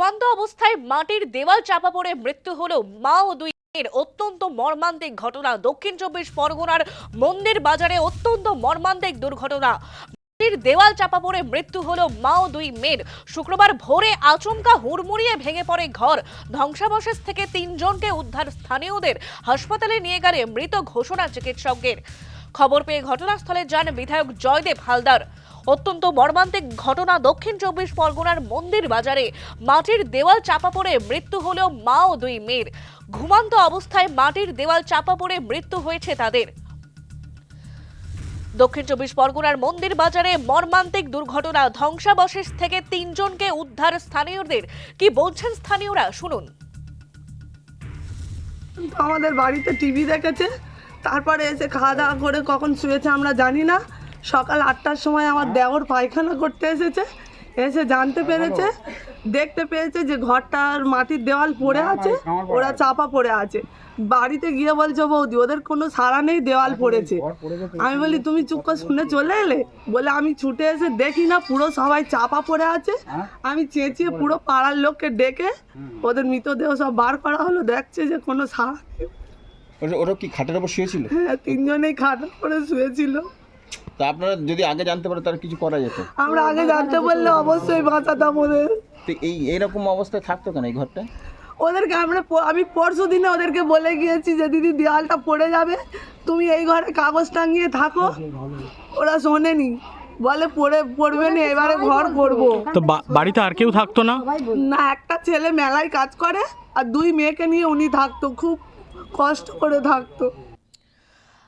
ঘুমান্ত অবস্থায় মাটির দেওয়াল চাপা পড়ে মৃত্যু হলো মা ও দুই অত্যন্ত মর্মান্তিক ঘটনা। দক্ষিণ চব্বিশ পরগনার মন্দির বাজারে অত্যন্ত মর্মান্তিক দুর্ঘটনা। দেওয়াল চাপা পড়ে মৃত্যু হলো মা ও দুই মেয়ের। শুক্রবার ভোরে আচমকা হুড়মুড়িয়ে ভেঙে পড়ে ঘর। ধ্বংসাবশেষ থেকে তিনজনকে উদ্ধার স্থানীয়দের হাসপাতালে নিয়ে গেলে মৃত ঘোষণা চিকিৎসকদের। খবর পেয়ে ঘটনাস্থলে যান বিধায়ক জয়দেব হালদার। অত্যন্ত মর্মান্তিক ঘটনা দক্ষিণ চব্বিশ পরগনার মন্দির বাজারে। মাটির দেওয়াল চাপা পড়ে মৃত্যু হলো মা ও দুই মেয়ের। ঘুমান্ত অবস্থায় মাটির দেওয়াল চাপা পড়ে মৃত্যু হয়েছে তাদের। দক্ষিণ চব্বিশ পরগনার মন্দির বাজারে মর্মান্তিক দুর্ঘটনা, ধ্বংসাবশেষ থেকে তিনজনকে উদ্ধার স্থানীয়দের। কি বলছেন স্থানীয়রা? শুনুন। আমাদের বাড়িতে টিভি দেখেছে, তারপরে এসে খাওয়া দাওয়া করে কখন শুয়েছে আমরা জানি না। সকাল আটটার সময় আমার দেওর পায়খানা করতে এসেছে এসে জানতে পেরেছে দেখতে পেয়েছে যে ঘরটার মাটির দেওয়াল পড়ে আছে ওরা চাপা পড়ে আছে। বাড়িতে গিয়ে বলছে বৌদি ওদের কোনো সারা নেই দেওয়াল পড়েছে। আমি বলি তুমি চুপ করে শুনে চলে এলে? বলে আমি ছুটে এসে দেখি না পুরো সবাই চাপা পড়ে আছে। আমি চেঁচিয়ে পুরো পাড়ার লোককে ডেকে ওদের মৃতদেহ সব বার করা হলো দেখছে যে কোনো সারা নেই। ওরা কি খাটের ওপর শুয়েছিল? হ্যাঁ তিনজনেই খাটের পরে শুয়েছিল। তা আপনারা যদি আগে জানতে পারে তার কিছু করা যেত। আমরা আগে জানতে বললে অবশ্যই বাঁচাতাম ওদের। তো এই এইরকম অবস্থায় থাকতো কেন এই ঘরটা? ওদেরকে আমরা আমি পরশু দিনে ওদেরকে বলে গিয়েছি যে দিদি দেওয়ালটা পড়ে যাবে। তুমি এই ঘরে কাগজ টাঙিয়ে থাকো। ওরা শোনেনি। বলে পড়ে পড়বে না এবারে ঘর করব তো বাড়িতে আর কেউ থাকতো না? না একটা ছেলে মেলায় কাজ করে আর দুই মেয়েকে নিয়ে উনি থাকতো। খুব কষ্ট করে থাকতো।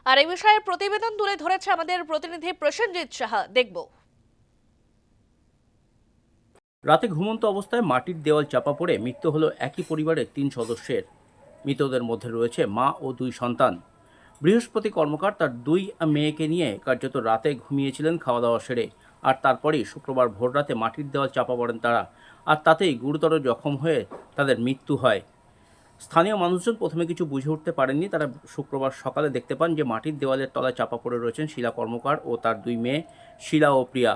আর এই বিষয়ে প্রতিবেদন তুলে ধরেছে আমাদের প্রতিনিধি প্রসেনজিৎ সাহা। দেখব। রাতে ঘুমন্ত অবস্থায় মাটির দেওয়াল চাপা পড়ে মৃত্যু হলো একই পরিবারের তিন সদস্যের। মৃতদের মধ্যে রয়েছে মা ও দুই সন্তান। বৃহস্পতি কর্মকার তার দুই মেয়েকে নিয়ে কার্যত রাতে ঘুমিয়েছিলেন খাওয়া দাওয়া সেরে। আর তারপরেই শুক্রবার ভোররাতে মাটির দেওয়াল চাপা পড়েন তারা। আর তাতেই গুরুতর জখম হয়ে তাদের মৃত্যু হয়। স্থানীয় মানুষজন প্রথমে কিছু বুঝে উঠতে পারেননি। তারা শুক্রবার সকালে দেখতে পান যে মাটির দেওয়ালের তলায় চাপা পড়ে রয়েছেন শিলা কর্মকার ও তার দুই মেয়ে, শিলা ও প্রিয়া।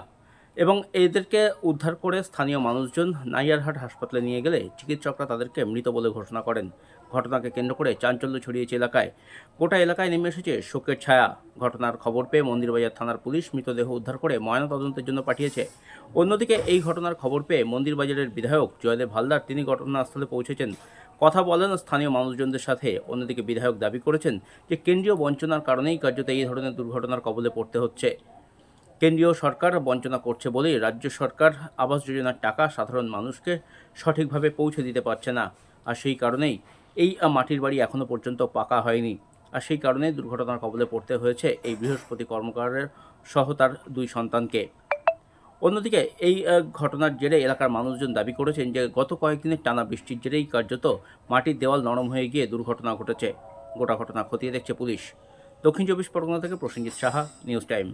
এবং এদেরকে উদ্ধার করে স্থানীয় মানুষজন নাইয়ারহাট হাসপাতালে নিয়ে গেলে চিকিৎসকরা তাদেরকে মৃত বলে ঘোষণা করেন। ঘটনাকে কেন্দ্র করে চাঞ্চল্য ছড়িয়েছে এলাকায়। গোটা এলাকায় নেমে এসেছে শোকের ছায়া। ঘটনার খবর পেয়ে মন্দিরবাজার থানার পুলিশ মৃতদেহ উদ্ধার করে ময়নাতদন্তের জন্য পাঠিয়েছে। অন্যদিকে এই ঘটনার খবর পেয়ে মন্দিরবাজারের বিধায়ক জয়দেব হালদার তিনি ঘটনাস্থলে পৌঁছেছেন। কথা বলেন স্থানীয় মানুষজনদের সাথে। অন্যদিকে বিধায়ক দাবি করেছেন যে কেন্দ্রীয় বঞ্চনার কারণেই কার্যত এই ধরনের দুর্ঘটনার কবলে পড়তে হচ্ছে। কেন্দ্রীয় সরকার বঞ্চনা করছে বলেই রাজ্য সরকার আবাস যোজনার টাকা সাধারণ মানুষকে সঠিকভাবে পৌঁছে দিতে পারছে না। আর সেই কারণেই এই মাটির বাড়ি এখনও পর্যন্ত পাকা হয়নি। আর সেই কারণেই দুর্ঘটনার কবলে পড়তে হয়েছে এই বৃহস্পতি কর্মকারের সহ তার দুই সন্তানকে। অন্যদিকে এই ঘটনার জেরে এলাকার মানুষজন দাবি করেছেন যে গত কয়েকদিনের টানা বৃষ্টির জেরেই কার্যত মাটির দেওয়াল নরম হয়ে গিয়ে দুর্ঘটনা ঘটেছে। গোটা ঘটনা খতিয়ে দেখছে পুলিশ। দক্ষিণ চব্বিশ পরগনা থেকে প্রসেনজিৎ সাহা, নিউজ টাইম।